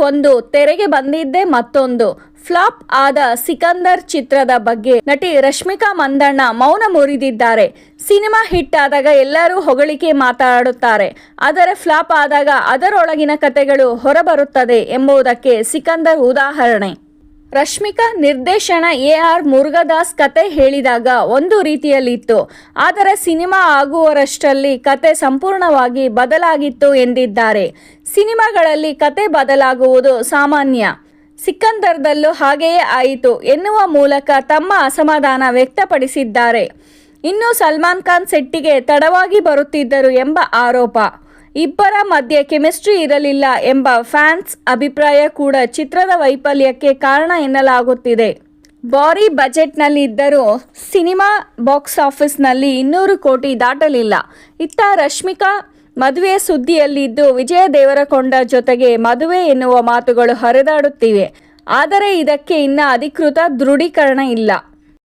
ಒಂದು ತೆರೆಗೆ ಬಂದಿದ್ದೆ ಮತ್ತೊಂದು. ಫ್ಲಾಪ್ ಆದ ಸಿಕಂದರ್ ಚಿತ್ರದ ಬಗ್ಗೆ ನಟಿ ರಶ್ಮಿಕಾ ಮಂದಣ್ಣ ಮೌನ ಮುರಿದಿದ್ದಾರೆ. ಸಿನಿಮಾ ಹಿಟ್ ಆದಾಗ ಎಲ್ಲರೂ ಹೊಗಳಿಕೆ ಮಾತಾಡುತ್ತಾರೆ. ಆದರೆ ಫ್ಲಾಪ್ ಆದಾಗ ಅದರೊಳಗಿನ ಕಥೆಗಳು ಹೊರಬರುತ್ತದೆ ಎಂಬುದಕ್ಕೆ ಸಿಕಂದರ್ ಉದಾಹರಣೆ. ರಶ್ಮಿಕಾ ನಿರ್ದೇಶನ ಎ ಆರ್ ಮುರುಗದಾಸ್ ಕತೆ ಹೇಳಿದಾಗ ಒಂದು ರೀತಿಯಲ್ಲಿತ್ತು. ಆದರೆ ಸಿನಿಮಾ ಆಗುವರಷ್ಟರಲ್ಲಿ ಕತೆ ಸಂಪೂರ್ಣವಾಗಿ ಬದಲಾಗಿತ್ತು ಎಂದಿದ್ದಾರೆ. ಸಿನಿಮಾಗಳಲ್ಲಿ ಕತೆ ಬದಲಾಗುವುದು ಸಾಮಾನ್ಯ. ಸಿಕ್ಕಂದರ್ದಲ್ಲೂ ಹಾಗೆಯೇ ಆಯಿತು ಎನ್ನುವ ಮೂಲಕ ತಮ್ಮ ಅಸಮಾಧಾನ ವ್ಯಕ್ತಪಡಿಸಿದ್ದಾರೆ. ಇನ್ನು ಸಲ್ಮಾನ್ ಖಾನ್ ಸೆಟ್ಟಿಗೆ ತಡವಾಗಿ ಬರುತ್ತಿದ್ದರು ಎಂಬ ಆರೋಪ. ಇಬ್ಬರ ಮಧ್ಯೆ ಕೆಮಿಸ್ಟ್ರಿ ಇರಲಿಲ್ಲ ಎಂಬ ಫ್ಯಾನ್ಸ್ ಅಭಿಪ್ರಾಯ ಕೂಡ ಚಿತ್ರದ ವೈಫಲ್ಯಕ್ಕೆ ಕಾರಣ ಎನ್ನಲಾಗುತ್ತಿದೆ. ಭಾರಿ ಬಜೆಟ್ನಲ್ಲಿದ್ದರೂ ಸಿನಿಮಾ ಬಾಕ್ಸ್ ಆಫೀಸ್ನಲ್ಲಿ ಇನ್ನೂರು ಕೋಟಿ ದಾಟಲಿಲ್ಲ. ಇತ್ತ ರಶ್ಮಿಕಾ ಮದುವೆ ಸುದ್ದಿಯಲ್ಲಿದ್ದು, ವಿಜಯ ದೇವರಕೊಂಡ ಜೊತೆಗೆ ಮದುವೆ ಎನ್ನುವ ಮಾತುಗಳು ಹರಿದಾಡುತ್ತಿವೆ. ಆದರೆ ಇದಕ್ಕೆ ಇನ್ನ ಅಧಿಕೃತ ದೃಢೀಕರಣ ಇಲ್ಲ.